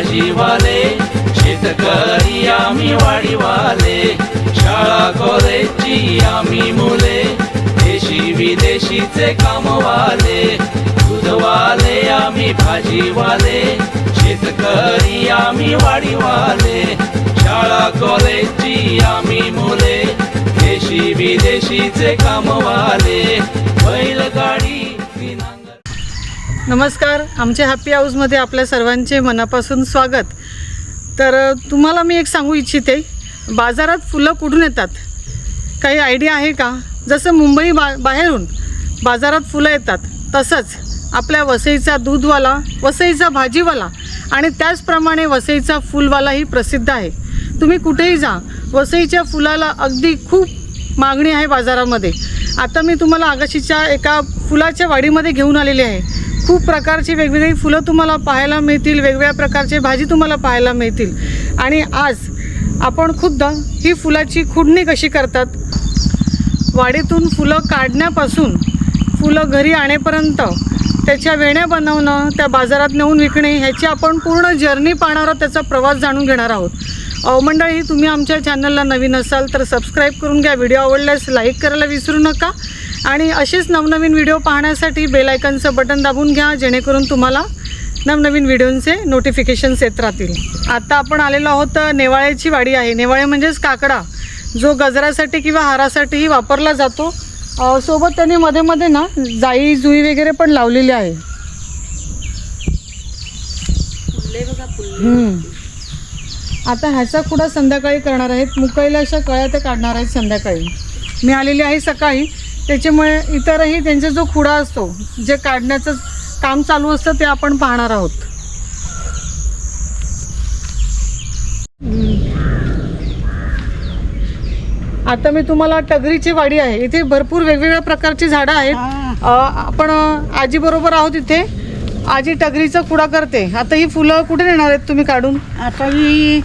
भाजीवाले शेतकरी आम्ही वाडीवाले शाळा कॉलेजची आम्ही मुले देशी विदेशीचे कामवाले दूधवाले आम्ही भाजीवाले शेतकरी आम्ही वाडीवाले शाळा कॉलेजची आम्ही मुले देशी विदेशीचे कामवाले बैलगाडी नमस्कार. आमच्या हॅपी हाऊसमध्ये आपल्या सर्वांचे मनापासून स्वागत. तर तुम्हाला मी एक सांगू इच्छिते. बाजारात फुलं कुठून येतात? काही आयडिया आहे का? जसं मुंबई बा बाहेरून बाजारात फुलं येतात तसंच आपल्या वसईचा दूधवाला वसईचा भाजीवाला आणि त्याचप्रमाणे वसईचा फुलवालाही प्रसिद्ध आहे. तुम्ही कुठेही जा वसईच्या फुलाला अगदी खूप मागणी आहे बाजारामध्ये. आता मी तुम्हाला आगाशीच्या एका फुलाच्या वाडीमध्ये घेऊन आलेली आहे. खूप प्रकारची वेगवेगळी फुलं तुम्हाला पाहायला मिळतील वेगवेगळ्या प्रकारचे भाजी तुम्हाला पाहायला मिळतील. आणि आज आपण खुद्द ही फुलाची खुडणी कशी करतात? वाडीतून फुलं काढण्यापासून फुलं घरी आणेपर्यंत त्याच्या वेण्या बनवणं त्या बाजारात नेऊन विकणे ह्याची आपण पूर्ण जर्नी पाहणार आहोत त्याचा प्रवास जाणून घेणार आहोत. अ, मंडळी तुम्ही आमच्या चॅनलला नवीन असाल तर सबस्क्राईब करून घ्या. व्हिडिओ आवडल्यास लाईक करायला विसरू नका. आणि असेच नवनवीन व्हिडिओ पाहण्यासाठी बेल आयकनचं बटन दाबून घ्या जेणेकरून तुम्हाला नवनवीन व्हिडिओंचे नोटिफिकेशन्स येत राहतील. आता आपण आलेलो आहोत नेवाळ्याची वाडी आहे. नेवाळे म्हणजेच काकडा. जो गजरासाठी किंवा हारासाठीही वापरला जातो. सोबत त्यांनी मध्ये मध्ये ना जाई जुई वगैरे पण लावलेली आहे. आता ह्याचा खुडा संध्याकाळी करणार आहेत. मुकईला अशा कळ्या ते काढणार आहेत संध्याकाळी. मी आलेली आहे सकाळी. त्याच्यामुळे इतरही त्यांचा जो खुडा असतो जे काढण्याचं काम चालू असतं ते आपण पाहणार आहोत. आता मी तुम्हाला टगरीची वाडी आहे. इथे भरपूर वेगवेगळ्या प्रकारची झाडं आहेत. आपण आजी बरोबर आहोत इथे. आजी टगरीचा खुडा करते. आता ही फुलं कुठे नेणार आहेत तुम्ही काढून? आता ही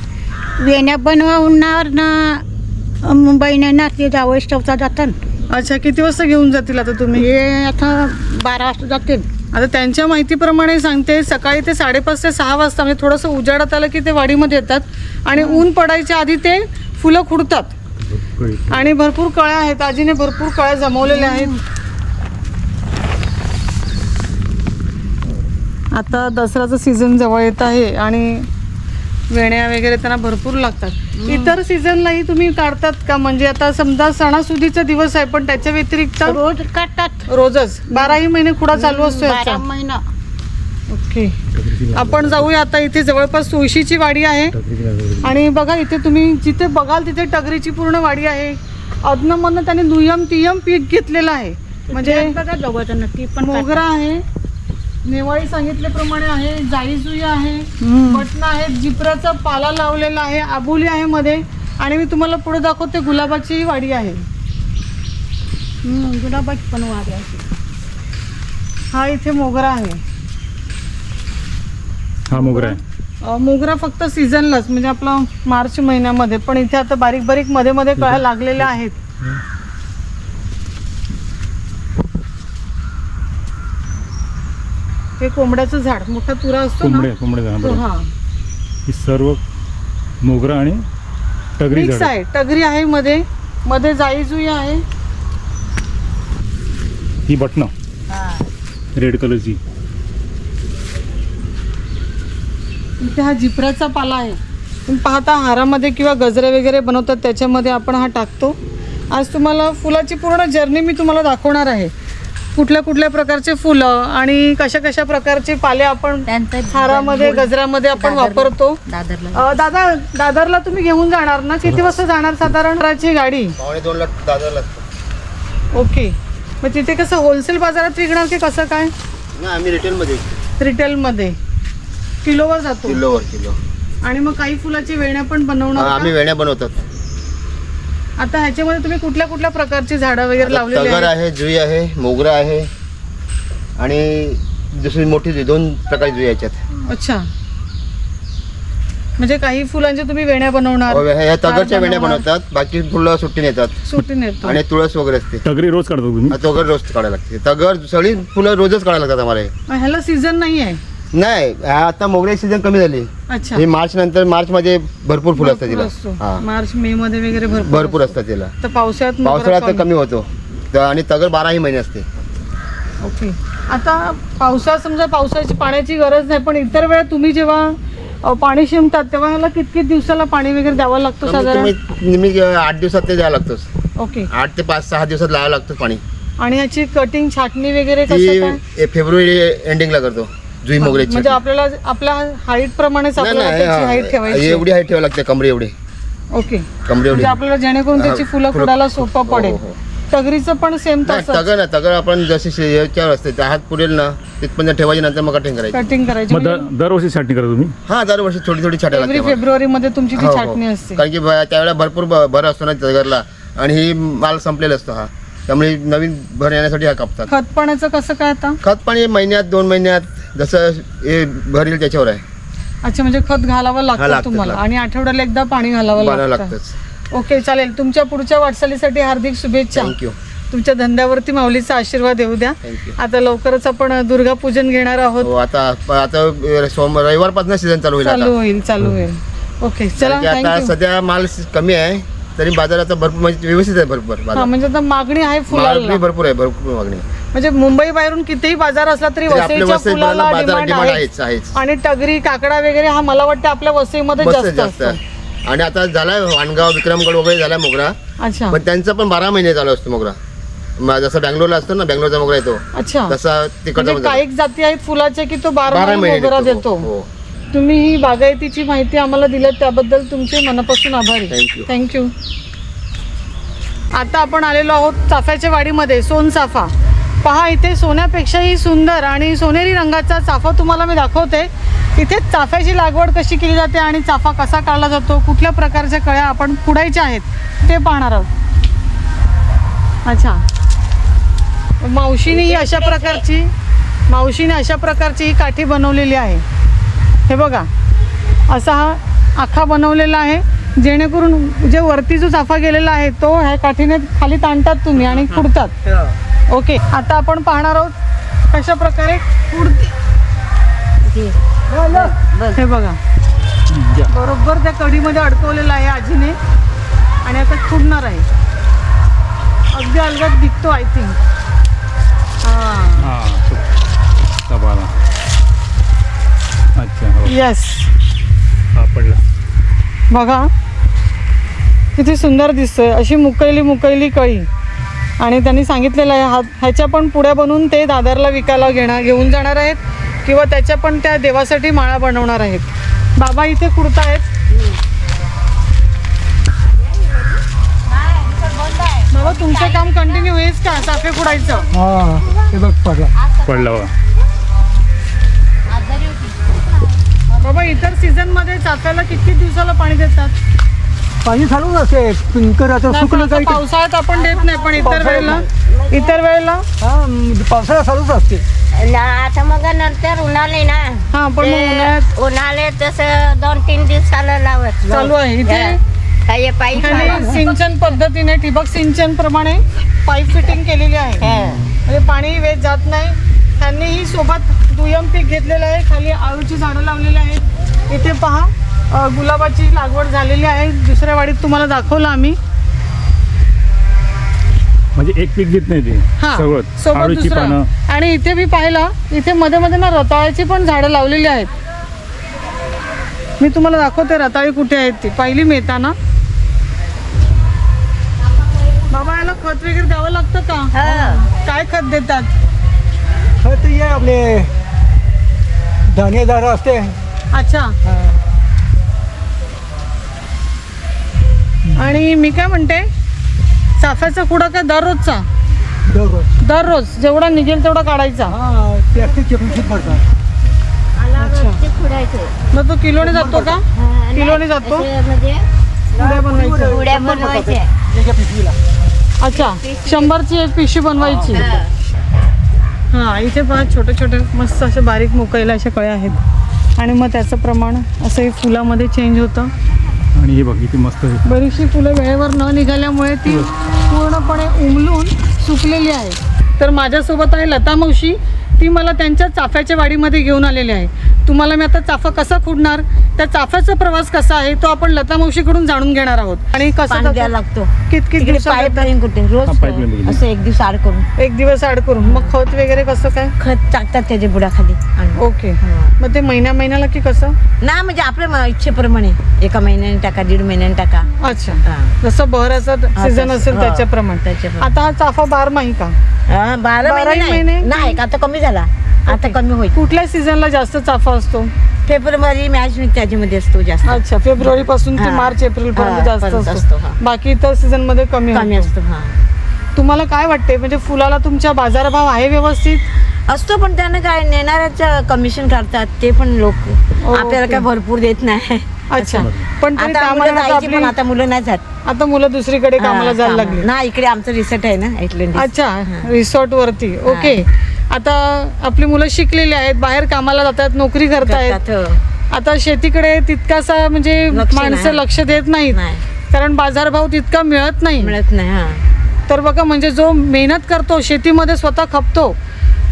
वेण्या बनवा उन्हावर ना मुंबईने ना ते जावं स्टवचा जातात अच्छा किती वाजता घेऊन जातील आता तुम्ही? हे आता बारा वाजता जातील. आता त्यांच्या माहितीप्रमाणे सांगते सकाळी ते साडेपाच ते सहा वाजता म्हणजे थोडंसं उजाडात आलं की ते वाडीमध्ये येतात. आणि ऊन पडायच्या आधी ते फुलं खुडतात. आणि भरपूर कळ्या आहेत. आजीने भरपूर कळ्या जमवलेल्या आहेत. आता दसऱ्याचं सीझन जवळ येत आहे आणि वेण्या वगैरे त्यांना भरपूर लागतात. इतर सीझनलाही तुम्ही काढतात का? म्हणजे आता समजा सणासुदीचा दिवस आहे पण त्याच्या व्यतिरिक्त रोज काढतात. रोजच? बाराही महिने खुडा चालू असतो बारा. महिना. ओके. आपण जाऊया आता इथे जवळपास तुळशीची वाडी आहे. आणि बघा इथे तुम्ही जिथे बघाल तिथे टगरीची पूर्ण वाडी आहे. अधनमधनं त्याने दुय्यम तिय्यम पीक घेतलेलं आहे. म्हणजे बघा नक्की पण मोगरा आहे. नेवाळी सांगितल्याप्रमाणे आहे जाईजुई आहे. बटणं आहेत जिपराचा पाला लावलेला आहे आबोली आहे मध्ये. आणि मी तुम्हाला पुढे दाखवते गुलाबाची वाडी आहे. हम्म, गुलाबाची पण वाढ आहे. हा इथे मोगरा आहे. हा मोगरा आहे. मोगरा फक्त सीझनलाच म्हणजे आपला मार्च महिन्यामध्ये पण इथे आता बारीक बारीकमध्ये मध्ये कळ्या लागलेल्या आहेत. हे कोंबड्याचं झाड मोठा तुरा असतो ना? कोंबडे कोंबडे हा तो बरोबर. हा. ही सर्व मोगरा आणि टगरी मिक्स झाड. आहे. टगरी आहे मध्ये. मध्ये जाईजुई आहे. ही बटणं. रेड कलरची इथे हा जिपऱ्याचा पाला आहे. तुम्ही पाहता हारामध्ये किंवा गजरे वगैरे बनवतात त्याच्यामध्ये आपण हा टाकतो. आज तुम्हाला फुलाची पूर्ण जर्नी मी तुम्हाला दाखवणार आहे. कुठल्या कुठल्या प्रकारचे फुलं आणि कशा कशा प्रकारचे पाले आपण हारामध्ये गजऱ्यामध्ये आपण वापरतो? दादरला. दादा दादरला तुम्ही घेऊन जाणार ना? किती वाजता जाणार साधारण गाडी? पावणे दोन लाख दादर लागतो ओके. मग तिथे कसं होलसेल बाजारात विकणार की कसं काय? ना आम्ही रिटेलमध्ये. रिटेलमध्ये किलोवर जातो? किलोवर किलो. आणि मग काही फुलाची वेण्या पण हा, बनवणार आम्ही? वेण्या बनवतात. आता ह्याच्यामध्ये तुम्ही कुठल्या कुठल्या प्रकारची झाडं वगैरे लावलेली तगर आहे जुई आहे मोगरा आहे आणि दुसरी मोठी जुई दोन प्रकारची जुई याच्यात. अच्छा. म्हणजे काही फुलांच्या तुम्ही वेण्या बनवणार ह्या तगरच्या वेण्या. बनवतात बाकी फुलं सुट्टी नेतात. सुटी नेतो आणि तुळस वगैरे असते. टगरी रोज काढतो तुम्ही? हा, तगर रोज काढायला लागते. तगर सगळी फुलं रोजच काढायला लागतात आम्हाला. हे. ह्याला सीझन नाही आहे नाही आता मोगऱ्याची सीझन कमी झाली. अच्छा. हे मार्च नंतर मार्च मध्ये भरपूर फुलं असतात भरपूर तिला. हा. मार्च मे मध्ये वगैरे भरपूर भरपूर असतात तिला. तर पावसाळ्यात पावसाळ्यात तर कमी. कमी होतो. तर आणि तगर बाराही महिने असते. ओके. आता पावसाळ्यात समजा पावसाची पाण्याची गरज नाही पण इतर वेळा तुम्ही जेव्हा अ, पाणी शिंपतात तेव्हा ह्याला कितकी दिवसाला पाणी वगैरे द्यावं लागतं साधारण? नेहमी आठ दिवसात ते द्यावं लागतंच ओके. आठ ते पाच सहा दिवसात लावावं लागतं पाणी. आणि याची कटिंग छाटणी वगैरे कसं काय? फेब्रुवारी एंडिंगला करतो. जुई मोगऱ्याची म्हणजे आपल्याला आपल्या हाईट प्रमाणेच नाही आपल्याला त्याची हाईट ठेवायची एवढी हाईट ठेवावी लागते कमरे एवढी. ओके. कमरे एवढी. म्हणजे आपल्याला जेणेकरून त्याची हा, फुलं फुलं- फुडायला सोपं हो, पडेल. हो, हो. तगरीचं पण सेम नाही तसं तगर ना तगर आपण जशी शे- याच्यावर असते त्या हात पुरेल ना तिथपर्यंत ठेवायची नंतर मग कटिंग करायची. कटिंग करायची. मग दर दरवर्षी छाटणी करा तुम्ही? हा दरवर्षी थोडी थोडी छाटा एव्हरी लागते फेब्रुवारी मध्ये तुमची ती हो, हो. छाटणी असते. कारण की ब- त्यावेळेला भरपूर ब- भर असतो ना तगरला. आणि ही माल संपलेला असतो हा. त्यामुळे नवीन भर येण्यासाठी हा कापतात. खत पाण्याचं कसं काय आता? खत पाणी महिन्यात दोन महिन्यात जसं हे भर येईल त्याच्यावर आहे. अच्छा म्हणजे खत घालावं लागतं लागतं, तुम्हाला. लागतं. आणि आठवड्याला एकदा पाणी घालावं लागतं. लागतंच. ओके चालेल. तुमच्या पुढच्या वाटचालीसाठी हार्दिक शुभेच्छा. थँक्यू तुमच्या धंद्यावरती माऊलीचा आशीर्वाद येऊ द्या. आता लवकरच आपण दुर्गा पूजन घेणार आहोत. हो आता आता सोम रविवारपासून सीझन चालू होईल चालू आता. होईल चालू होईल. ओके चला कारण की आता थँक्यू सध्या माल कमी आहे. तरी बाजारात भरपूर म्हणजे व्यवस्थित आहे भरपूर हा म्हणजे आता मागणी आहे फुलाला. भरपूर आहे भरपूर मागणी. आहे. म्हणजे मुंबई बाहेरून कितीही बाजार असला तरी तरी आपल्या वसईच्या वसईत फुलाला बाजार डिमांड डिमांड आहे. आहेच आहेच. आणि टगरी काकडा वगैरे हा मला वाटतं आपल्या वसईमध्ये बस जास्त जास्त असतो. आहे. आणि आता झालाय वाणगाव विक्रमगड वगैरे झाला मोगरा. अच्छा. पण त्यांचा पण बारा महिने चालू असतो मोगरा. म- जसं बँगलोरला असतो ना बँगलोरचा मोगरा येतो. अच्छा. तसा तिकडचा म्हणजे पण झाला. काही जाती आहेत फुलाच्या की तो बारा बारा महिने महिने मोगरा देतो. देतो? हो. तुम्ही ही बागायतीची माहिती आम्हाला दिल्यात त्याबद्दल तुमचे मनापासून आभारी. Thank you. थँक्यू आता आपण आलेलो आहोत चाफ्याच्या वाडीमध्ये सोन चाफा. पहा इथे सोन्यापेक्षाही सुंदर आणि सोनेरी रंगाचा चाफा तुम्हाला मी दाखवते. इथे चाफ्याची लागवड कशी केली जाते आणि चाफा कसा काढला जातो कुठल्या प्रकारच्या कळ्या आपण खुडायच्या आहेत ते पाहणार आहोत. अच्छा. मावशीने ही अशा प्रकारची मावशीने अशा प्रकारची ही काठी बनवलेली आहे. हे बघा असा हा आखा बनवलेला आहे. जेणेकरून जे वरती जो चाफा गेलेला आहे तो ह्या काठीने खाली ताणतात तुम्ही आणि खुडतात. ओके आता आपण पाहणार आहोत कशा प्रकारे खुडते. हे. बघा. बरोबर त्या कढीमध्ये अडकवलेलं आहे आजीने आणि आता खुडणार आहे. अगदी अलगद दिसतो आय थिंक येस हा पडला बघा. किती सुंदर दिसतोय. अशी मुकैली मुकैली कळी. आणि त्यांनी सांगितलेलं आहे हा ह्याच्या पण पुड्या बनवून ते दादरला विकायला घेणार घेऊन जाणार आहेत किंवा त्याच्या पण त्या देवासाठी माळा बनवणार आहेत. बाबा इथे कुडतायत बाबा तुमचं काम कंटिन्यू होईच का? कुडायचं पडला. बाबा इतर सीझनमध्ये चाफ्याला किती दिवसाला पाणी देतात? पाणी चालूच असते पिंकर आता सुकलं काही आता पावसाळ्यात आपण देत नाही पण इतर वेळेला इतर वेळेला? हा पावसाळा चालूच असते. ना आता मग नंतर उन्हाळे ना. हा पण मग ते उन्हाळ्यात उन्हाळे तसं दोन तीन दिवसाला लावत. चालू आहे. इथे काही पाईप खाली सिंचन पद्धतीने ठिबक सिंचन प्रमाणे पाईप फिटिंग केलेली आहे. म्हणजे पाणी वेस्ट जात नाही. त्यांनी ही सोबत दुय्यम पीक घेतलेलं आहे. खाली आळूची झाडं लावलेली आहेत. इथे पहा गुलाबाची लागवड झालेली आहे. दुसऱ्या वाडीत तुम्हाला दाखवलं आम्ही. म्हणजे एक पीक देत नाही ते हा सोबत आळूची पानं. दुसरं आणि इथे मी पाहिलं इथे मध्ये मध्ये ना रताळ्याची पण झाडं लावलेली आहेत. मी तुम्हाला दाखवते रताळी कुठे आहेत ती. पाहिली मी येताना. बाबा याला खत वगैरे द्यावं लागतं का? काय खत देतात? खत हे आपले धान्यदार असते. अच्छा. आणि मी काय म्हणते चाफ्याचा कुडा काय दररोजचा? दररोज. दररोज जेवढा निघेल तेवढा काढायचा. हा मग तो किलोने जातो का? किलोने जातो? म्हणजे पुड्या बनवायच्या. अच्छा शंभरची एक पिशवी बनवायची. हां इथे पहा छोटे छोटे मस्त असे बारीक मुकायला अशा कळ्या आहेत. आणि मग त्याचं प्रमाण असं हे फुलामध्ये चेंज होतं. आणि हे बघ किती मस्त आहे. बरीचशी फुलं वेळेवर न निघाल्यामुळे ती पूर्णपणे उमलून सुकलेली आहे तर माझ्यासोबत आहे लता मावशी. ती मला त्यांच्या चाफ्याच्या वाडीमध्ये घेऊन आलेली आहे. तुम्हाला मी आता चाफा कसा खुडणार त्या चाफ्याचा प्रवास कसा आहे तो आपण लता मावशीकडून जाणून घेणार आहोत आणि कसं द्यायला लागतो कित कित तिकडे दिवसात पाईप येतात? लाईन कुठे हा, रोज. असं एक दिवस आड करून एक दिवस आड करून मग खत वगैरे कसं काय खत टाकतात त्याच्या बुडाखाली. ओके हा. मग ते महिन्या महिन्याला की कसं ना म्हणजे आपल्या इच्छेप्रमाणे एका महिन्याने टाका दीड महिन्याने टाका अच्छा हा. जसं बहराचा सीझन असेल त्याच्याप्रमाणे. आता हा चाफा बारमाही का हा, बारा महिने. नाही आता कमी झाला आता कमी होईल. कुठल्या सीझनला जास्त चाफा असतो? फेब्रुवारी मॅच त्याच्यामध्ये असतो जास्त. अच्छा फेब्रुवारी पासून ते हा. मार्च एप्रिल पर्यंत हा, जास्त पर्यंत असतो. असतो, हा. बाकी इतर सीझनमध्ये कमी कमी होतो. असतो हा. तुम्हाला काय वाटते म्हणजे फुलाला तुमच्या बाजारभाव आहे व्यवस्थित? असतो पण त्यानं काय नेणाऱ्याच कमिशन काढतात ते पण लोक. आपल्याला काय भरपूर देत नाही. अच्छा. पण तरी आता मुलं मानानं जायची पण आपली- आता मुलं नाही जात. आता मुलं दुसरीकडे कामाला जायला लागली. ना इकडे आमचं रिसर्ट आहे ना ऐकलं अच्छा रिसॉर्ट वरती. ओके आता आपली मुलं शिकलेली आहेत बाहेर कामाला जातात नोकरी करतायत. आता शेतीकडे तितकासा म्हणजे माणसं. लक्ष देत नाहीत. नाही. कारण बाजारभाव तितका मिळत नाही. मिळत नाही हा. तर बघा म्हणजे जो मेहनत करतो शेतीमध्ये स्वतः खपतो.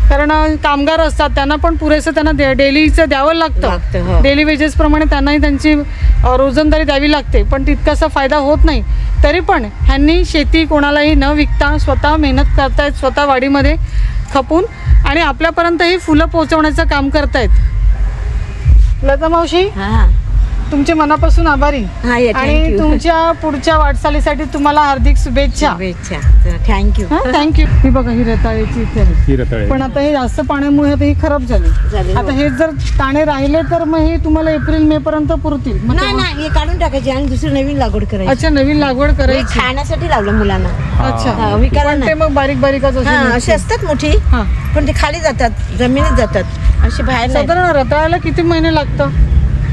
कारण कामगार असतात त्यांना पण पुरेसं त्यांना डेलीचं द्यावं लागतं, हो. डेली वेजेस प्रमाणे त्यांनाही त्यांची रोजंदारी द्यावी लागते. पण तितकासा फायदा होत नाही. तरी पण ह्यांनी शेती कोणालाही न विकता स्वतः मेहनत करतायत स्वतः वाडीमध्ये खपून आणि आपल्यापर्यंत ही फुलं पोहोचवण्याचं काम करतायत. लता मावशी? हा. तुमचे मनापासून आभारी. हा ये आणि थँक्यू तुमच्या पुढच्या वाटचालीसाठी तुम्हाला हार्दिक शुभेच्छा. शुभेच्छा. थँक्यू थँक्यू ही बघा ही रताळ्याची इथे आहे. ही रताळे पण आता हे जास्त पाण्यामुळे आता ही खराब झाली. झाली, हो. आता हे. जर ताणे राहिले तर मग हे तुम्हाला एप्रिल मे पर्यंत पुरतील. मग नाही तेव्हा- नाही हे काढून टाकायचे आणि दुसरी नवीन लागवड करायची. अच्छा नवीन लागवड हे करायची. खाण्यासाठी लावलं मुलांना. अच्छा. हा, विकायला पण ते नाही. मग बारीक बारीकच हा. अशी असतात मोठी हा. पण ते खाली जातात जमिनीत जातात. अशी बाहेर नाही. साधारण रताळ्याला किती महिने लागतं?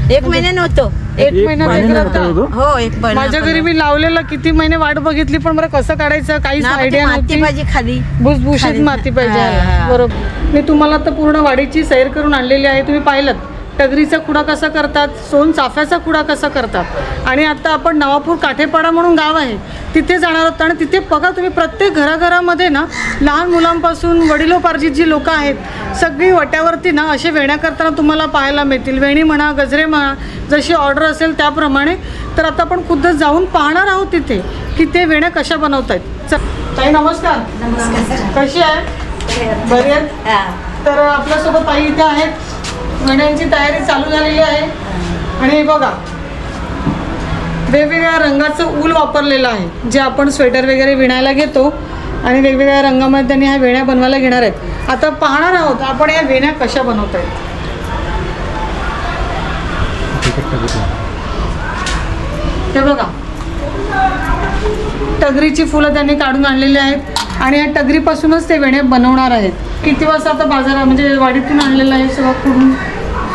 एक महिन्याने होतो एक महिन्याने. होतो? हो एक महिना माझ्या घरी मी लावलेलं किती महिने वाट बघितली पण मला कसं काढायचं काहीच ना, आयडिया माती नव्हती पाहिजे खाली भुसभुशीत खाली- माती पाहिजे हा. हा. बरोबर मी तुम्हाला आता पूर्ण वाडीची सैर करून आणलेली आहे तुम्ही पाहिलं टगरीचा खुडा कसा करतात? सोन चाफ्याचा खुडा कसा करतात? आणि आता आपण नवापूर काठेपाडा म्हणून गाव आहे तिथे जाणार आहोत. आणि तिथे बघा तुम्ही प्रत्येक घराघरामध्ये ना लहान मुलांपासून वडिलोपार्जित जी लोक आहेत. सगळी वट्यावरती ना असे वेण्या करताना तुम्हाला पाहायला मिळतील. वेणी म्हणा गजरे म्हणा जशी ऑर्डर असेल त्याप्रमाणे. तर आता आपण खुद्द जाऊन पाहणार आहोत तिथे की ते वेण्या कशा बनवत आहेत चल ताई नमस्कार. कशी आहे? बरी आहेत तर आपल्यासोबत ताई इथे आहेत. गण्यांची तयारी चालू झालेली आहे. आणि हे बघा वेगवेगळ्या रंगाचं ऊल वापरलेलं आहे जे आपण स्वेटर वगैरे विणायला घेतो आणि वेगवेगळ्या रंगामध्ये त्यांनी ह्या वेण्या बनवायला घेणार आहेत. आता पाहणार आहोत आपण या वेण्या कशा बनवत आहेत. हे बघा टगरीची फुलं त्यांनी काढून आणलेली आहेत आणि या टगरीपासूनच ते वेण्या बनवणार आहेत. किती वाजता आता बाजारात म्हणजे वाडीतून आणलेलं आहे सगळं कुठून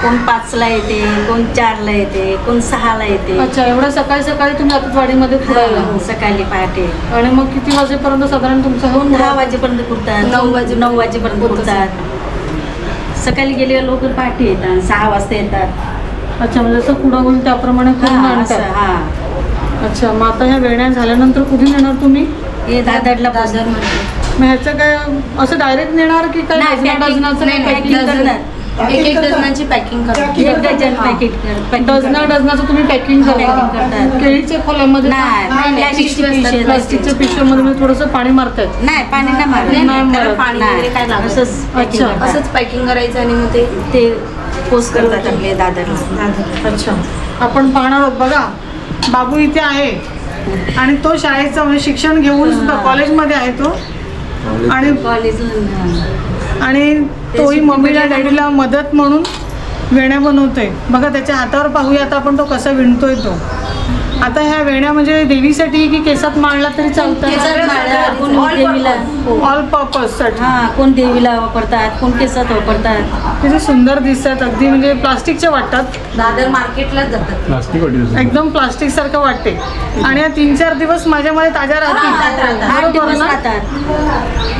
कोण पाचला येते कोण चारला येते कोण सहाला येते. अच्छा एवढं सकाळी सकाळी तुम्ही आता वाडीमध्ये फुलायला हो, सकाळी पहाटे. आणि मग किती वाजेपर्यंत साधारण तुमचं कोण हो दहा वाजेपर्यंत पुरतात. नऊ वाजे नऊ वाजेपर्यंत पुरतात. सकाळी गेले लोक पहाटे येतात सहा वाजता येतात. अच्छा म्हणजे जसं कुडा होईल त्याप्रमाणे हा, असं, हा. अच्छा मग आता ह्या वेण्या झाल्यानंतर कुठून येणार तुम्ही? हे दादरला बाजार मग ह्याचं काय असं डायरेक्ट नेणार की काय एक एक डझनाची पॅकिंग करतात एक डझन पॅकेट डझना डझनाचं तुम्ही पॅकिंग करतात. केळीच्या खोल्यामध्ये नाही प्लास्टिकच्या पिशव्यामध्ये म्हणजे थोडंसं पाणी मारतायत नाही पाणी नाही मारत. पाणी काय लागत अच्छा. असंच पॅकिंग करायचं आणि मग ते ते पोस्ट करतात. आपले दादरला. अच्छा. आपण पाहणार आहोत. बघा बाबू इथे आहे. आणि तो शाळेचं म्हणजे शिक्षण घेऊन सुद्धा कॉलेजमध्ये आहे तो. आणि कॉलेजला आणि तोही मम्मीला डॅडीला मदत म्हणून वेण्या बनवतोय. बघा त्याच्या हातावर पाहूया आता आपण तो कसा विणतोय तो. आता ह्या वेण्या म्हणजे देवीसाठी की केसात माळला तरी चालतात? कोण देवीला ऑल पर्पजसाठी. हा कोण देवीला वापरतात कोण केसात वापरतात. किती सुंदर दिसतात अगदी म्हणजे प्लास्टिकच्या वाटतात. दादर मार्केटलाच जातात. प्लास्टिक. एकदम प्लास्टिक सारखं वाटते. आणि या तीन चार दिवस माझ्यामध्ये ताज्या ना?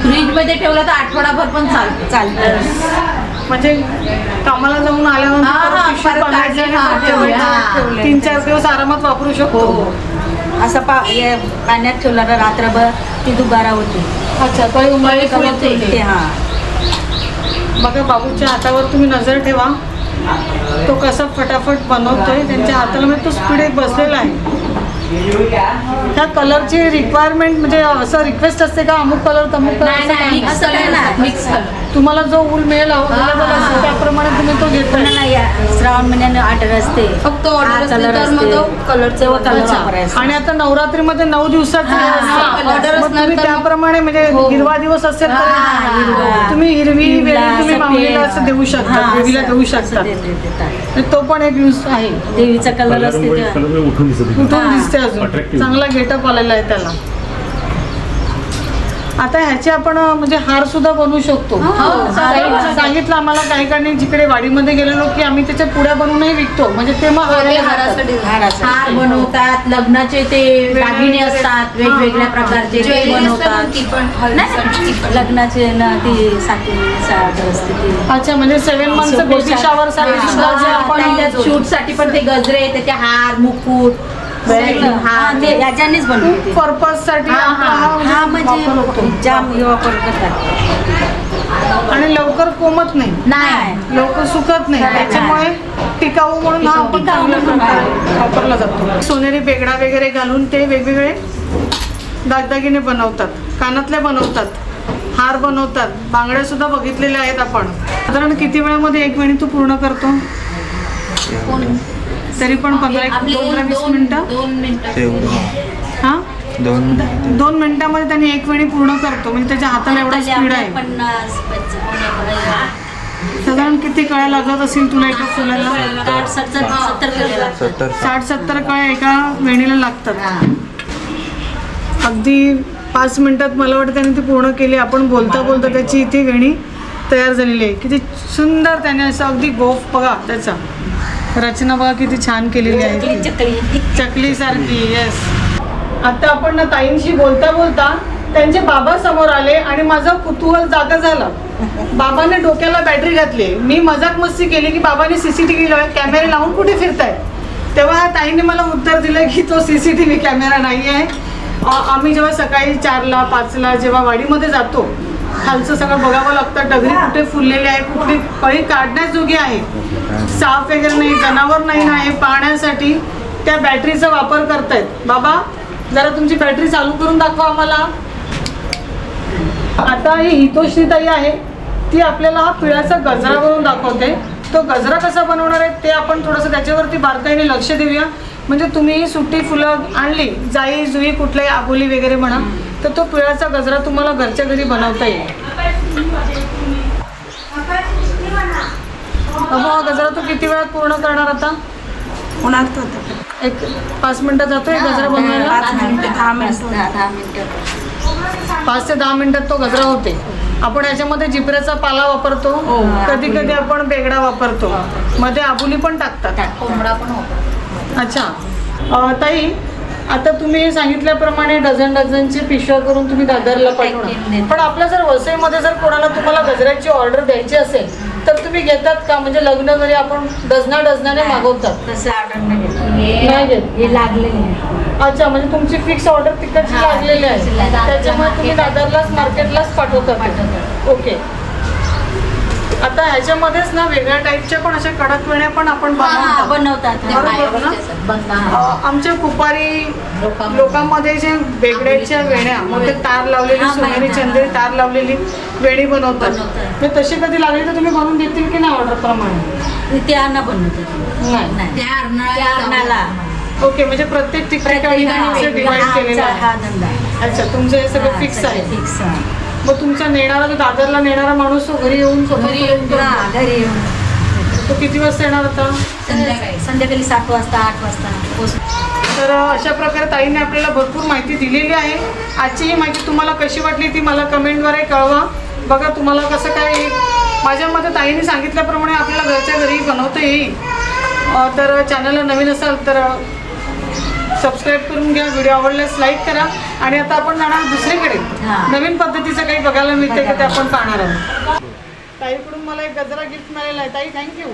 फ्रीजमध्ये ठेवलं तर आठवडाभर पण चालतं. चालतं. म्हणजे कामाला जाऊन आल्यानंतर हा, हा, हा. हा. तीन चार दिवस आरामात वापरू शकतो. असं पा हे पाण्यात ठेवला ना रात्रभर ती दुबारा होते. अच्छा तो. ते हा. बघा बाबूच्या हातावर तुम्ही नजर ठेवा. तो कसा फटाफट बनवतोय त्यांच्या हाताला म्हणजे तो स्पीड एक बसलेला आहे. त्या कलरची रिक्वायरमेंट म्हणजे असं रिक्वेस्ट असते का अमुक कलर तमुक कलर नाही नाही मिक्स कलर ना मिक्स कलर तुम्हाला जो ऊल मिळेल त्याप्रमाणे तुम्ही तो घेता श्रावण महिन्याने ऑर्डर असते फक्त हा, कलरचं आणि आता नवरात्रीमध्ये नऊ हा, मग असणार तुम्ही त्याप्रमाणे म्हणजे हो. हिरवा दिवस असेल तर. तुम्ही हिरवी तुम्ही. माऊलीला असं देऊ शकता देवीला देऊ शकता. तो पण एक यूज आहे. देवीचा कलर असते उठून दिसत. दिसते अजून. चांगला गेटअप आलेला आहे त्याला. आता ह्याचे आपण म्हणजे हार सुद्धा बनवू शकतो. सांगितलं सांगितलं आम्हाला काही काही जिकडे वाडीमध्ये गेलेलो की आम्ही त्याच्या पुड्या बनवूनही विकतो. म्हणजे ते मग. हार बनवतात लग्नाचे ते दागिने असतात वेगवेगळ्या प्रकारचे बनवतात. लग्नाचे ना ती अच्छा म्हणजे सेव्हन मंथचं बेबी शॉवर साठी सुद्धा जे आपण शूटसाठी पण ते गजरे त्याचे हार मुकुट हा ते याच्यानेच बनवते पर्पजसाठी हा, हा. हा हा म्हणजे जाम हे वापर करतात. आणि लवकर कोमत नाही. नाही. लवकर सुकत नाही. त्याच्यामुळे टिकाऊ म्हणून हा आपण वापरला जातो. सोनेरी बेगडा वगैरे घालून ते वेगवेगळे दागदागिने बनवतात. कानातले बनवतात. हार बनवतात. बांगड्या सुद्धा बघितलेल्या आहेत आपण. साधारण किती वेळामध्ये एक वेणी तू पूर्ण करतो? तरी पण पंधरा एक पंधरा वीस दोन मिनिटं? दोन मिनिटं. हा? दोन मिनिटामध्ये त्यांनी एक वेणी पूर्ण करतो. म्हणजे त्याच्या हाताला एवढा स्पीड आहे. पन्नास साधारण किती कळ्या लागत असतील तुला एका फुलाला? साठ सत्तर साठ सत्तर कळ्या एका वेणीला लागतात. अगदी पाच मिनिटात मला वाटतं त्याने ती पूर्ण केली. आपण बोलता बोलता त्याची ती वेणी तयार झालेली आहे. किती सुंदर त्याने असं अगदी गोफ बघा त्याचा. रचना बघा किती छान केलेली आहे. चकली चकली. सारखी येस आता आपण ना ताईंशी बोलता बोलता त्यांचे बाबा समोर आले आणि माझं कुतूहल जागा झालं. बाबाने डोक्याला बॅटरी घातली. मी मजाक मस्ती केली की बाबाने सीसीटीव्ही कॅमेरे लावून कुठे फिरताय? तेव्हा ताईने मला उत्तर दिलं की तो सीसीटीव्ही कॅमेरा नाही आहे आम्ही जेव्हा सकाळी चारला पाचला जेव्हा वाडीमध्ये जातो खालचं सगळं बघावं लागतं. डगरी कुठे फुललेली आहे कुठली कळी काढण्याजोगी आहे. साफ वगैरे नाही जनावर नाही ना हे पाहण्यासाठी. त्या बॅटरीचा वापर करतायत. बाबा जरा तुमची बॅटरी चालू करून दाखवा आम्हाला. आता ही हितोश्री ताई आहे. ती आपल्याला हा पिळ्याचा गजरा बनवून दाखवते. तो गजरा कसा बनवणार आहे ते आपण थोडंसं त्याच्यावरती बारकाईने लक्ष देऊया. म्हणजे तुम्ही ही सुट्टी फुलं आणली जाई जुई कुठल्याही आबोली वगैरे म्हणा तर तो पिळ्याचा गजरा तुम्हाला घरच्या घरी बनवता येईल. अहो, हा गजरा तू किती वेळात पूर्ण करणार आता? एक पाच मिनिटात जातोय गजरा बनवायला? दहा मिनिटं दहा मिनिटं. पाच ते दहा मिनिटात तो गजरा होते. आपण याच्यामध्ये जिपऱ्याचा पाला वापरतो. कधी कधी आपण बेगडा वापरतो. मध्ये आबुली पण टाकतात. कोंबडा पण होता अच्छा. अं, ताई आता तुम्ही सांगितल्याप्रमाणे डझन डझनची पिशव्या करून तुम्ही दादरला पाठवणार पण आपल्या जर वसईमध्ये जर कोणाला तुम्हाला गजऱ्याची ऑर्डर द्यायची असेल तर तुम्ही घेतात का म्हणजे लग्न घरी आपण डझना डझनाने मागवतात तसं ऑर्डर नाही घेत. हे लागलेले. अच्छा म्हणजे तुमची फिक्स ऑर्डर तिकडची लागलेली आहे. त्याच्यामुळे तुम्ही दादरलाच मार्केटलाच पाठवतात. ओके आता ह्याच्यामध्येच ना वेगळ्या टाईपच्या पण अशा कडक वेण्या पण आपण बनवतो बनवतात. ते बरोबर ना? आमच्या कुपारी लोकांमध्ये जे वेगळ्याच्या वेण्या मग ते तार लावलेली सोनेरी आहे. चंदेरी तार लावलेली वेणी बनवतात. मग तशी कधी लागली तर तुम्ही बनवून देतील की नाही ऑर्डर प्रमाणे? ते बनवतात ओके म्हणजे प्रत्येक आहे. धंदा. अच्छा तुमचं हे सगळं फिक्स आहे. फिक्स मग तुमचा नेणारा जो दादरला नेणारा माणूस तो घरी येऊन घरी येऊन हा घरी येऊन. तो किती वाजता येणार होता संध्याकाळी. संध्याकाळी सात वाजता आठ वाजता. पोच- तर अशा प्रकारे ताईने आपल्याला भरपूर माहिती दिलेली आहे. आजची ही माहिती तुम्हाला कशी वाटली ती मला कमेंटद्वारे कळवा. बघा तुम्हाला कसं काय माझ्या मते ताईने सांगितल्याप्रमाणे आपल्याला घरच्या घरी बनवता येईल अ, तर चॅनलला नवीन असाल तर सबस्क्राईब करून घ्या व्हिडिओ आवडल्यास लाईक करा. आणि आता आपण जाणार दुसरीकडे. नवीन पद्धतीचं काही बघायला मिळते का ते आपण पाहणार आहोत. ताईकडून मला एक गजरा गिफ्ट मिळालेला आहे. ताई थँक्यू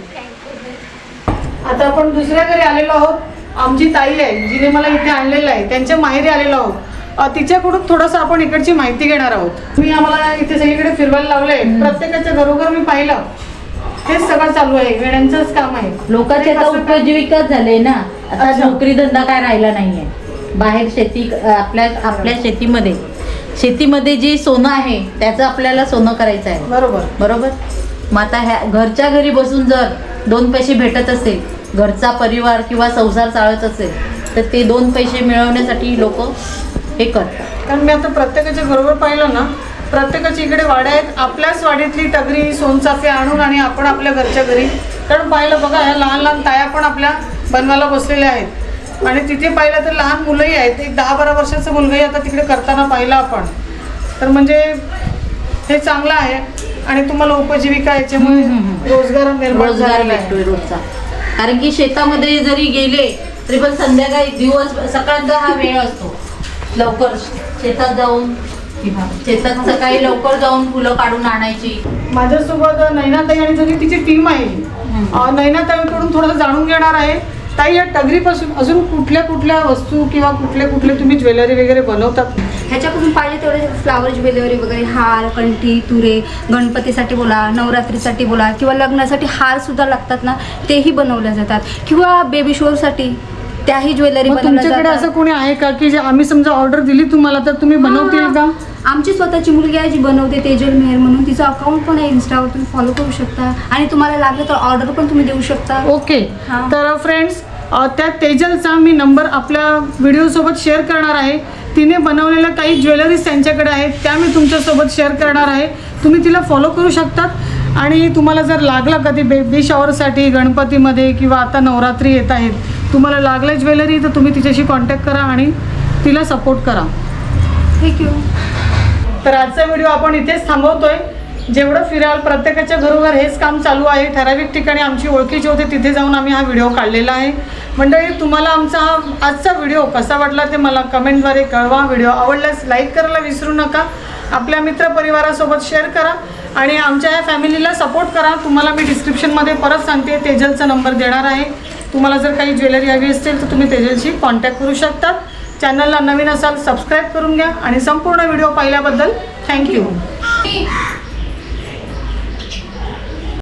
आता आपण दुसऱ्या घरी आलेलो आहोत. आमची ताई आहे जिने मला इथे आणलेलं आहे. त्यांच्या माहेरी आलेलो आहोत. तिच्याकडून थोडंसं आपण इकडची माहिती घेणार आहोत. मी आम्हाला इथे सगळीकडे फिरवायला लावलंय. प्रत्येकाच्या घरोघर मी पाहिलं. हेच सगळं चालू आहे. वेड्यांचंच काम आहे. लोकांची आता उपजीविकाच झाले ना. आता अच्छा. नोकरी धंदा काय राहिला नाहीये. बाहेर शेती आपल्या आपल्या शेतीमध्ये. शेतीमध्ये जे सोनं आहे त्याचं आपल्याला सोनं करायचं आहे. बरोबर. बरोबर? मग आता ह्या घरच्या घरी बसून जर दोन पैसे भेटत असेल घरचा परिवार किंवा संसार चालत असेल तर ते दोन पैसे मिळवण्यासाठी लोक हे करतात. कारण मी आता प्रत्येकाच्या घरोबर पाहिलं ना प्रत्येकाच्या इकडे वाड्या आहेत. आपल्याच वाडीतली टगरी सोनचाफे आणून आणि आपण आपल्या घरच्या घरी. कारण पाहिलं बघा ह्या लहान लहान ताया पण आपल्या बनवायला बसलेल्या आहेत. आणि तिथे पाहिलं तर लहान मुलंही आहेत. एक दहा बारा वर्षाचं मुलगंही आता तिकडे करताना पाहिलं आपण. तर म्हणजे हे चांगलं आहे. आणि तुम्हाला उपजीविका याच्यामुळे रोजगार निर्माण झालेला आहे. रोजचा. कारण की शेतामध्ये जरी गेले तरी पण संध्याकाळी दिवस सकाळचा हा वेळ असतो. लवकर शेतात जाऊन शेतात सकाळी लवकर जाऊन फुलं काढून आणायची. माझ्यासोबत नैनाताई आणि सगळी तिची टीम आहे नैनाताईकडून थोडंसं जाणून घेणार आहे. ताई या टगरीपासून अजून कुठल्या कुठल्या वस्तू किंवा कुठले कुठले तुम्ही ज्वेलरी वगैरे बनवतात ह्याच्यापासून पाहिजे तेवढे फ्लावर ज्वेलरी वगैरे हार कंठी तुरे गणपतीसाठी बोला नवरात्रीसाठी बोला किंवा लग्नासाठी हार सुद्धा लागतात ना तेही बनवल्या जातात. किंवा बेबी शोसाठी त्याही ज्वेलरी मग बनवल्या तुमच्याकडे असं कोणी आहे का की जे आम्ही समजा ऑर्डर दिली तुम्हाला तर तुम्ही बनवतील का? आमची स्वतःची मुलगी आहे जी बनवते तेजल मेहर म्हणून. तिचं अकाउंट पण आहे इन्स्टावर तुम्ही फॉलो करू शकता. आणि तुम्हाला लागलं तर ऑर्डर पण तुम्ही देऊ शकता. ओके हां. तर फ्रेंड्स त्या तेजलचा मी नंबर आपल्या व्हिडिओसोबत शेअर करणार आहे. तिने बनवलेल्या काही ज्वेलरीज त्यांच्याकडे आहेत त्या मी तुमच्यासोबत शेअर करणार आहे. तुम्ही तिला फॉलो करू शकतात. आणि तुम्हाला जर लागला कधी बेबी शॉवरसाठी गणपतीमध्ये किंवा आता नवरात्री येत आहेत तुम्हाला लागलं ज्वेलरी तर तुम्ही तिच्याशी कॉन्टॅक्ट करा आणि तिला सपोर्ट करा. थँक्यू तर आजचा व्हिडिओ आपण इथेच थांबवतोय. जेवढं फिराल प्रत्येकाच्या घरोघर हेच काम चालू आहे. ठराविक ठिकाणी आमची ओळखीचे होते तिथे जाऊन आम्ही हा व्हिडिओ काढलेला आहे. मंडळी तुम्हाला आमचा हा आजचा व्हिडिओ कसा वाटला ते मला कमेंटद्वारे कळवा. व्हिडिओ आवडल्यास लाईक करायला विसरू नका. आपल्या मित्रपरिवारासोबत शेअर करा आणि आमच्या या फॅमिलीला सपोर्ट करा. तुम्हाला मी डिस्क्रिप्शनमध्ये परत सांगते. तेजलचा नंबर देणार आहे. तुम्हाला जर काही ज्वेलरी हवी असतील तर तुम्ही तेजलशी कॉन्टॅक्ट करू शकता. चॅनलला नवीन असाल सबस्क्राईब करून घ्या. आणि संपूर्ण व्हिडिओ पाहिल्याबद्दल थँक्यू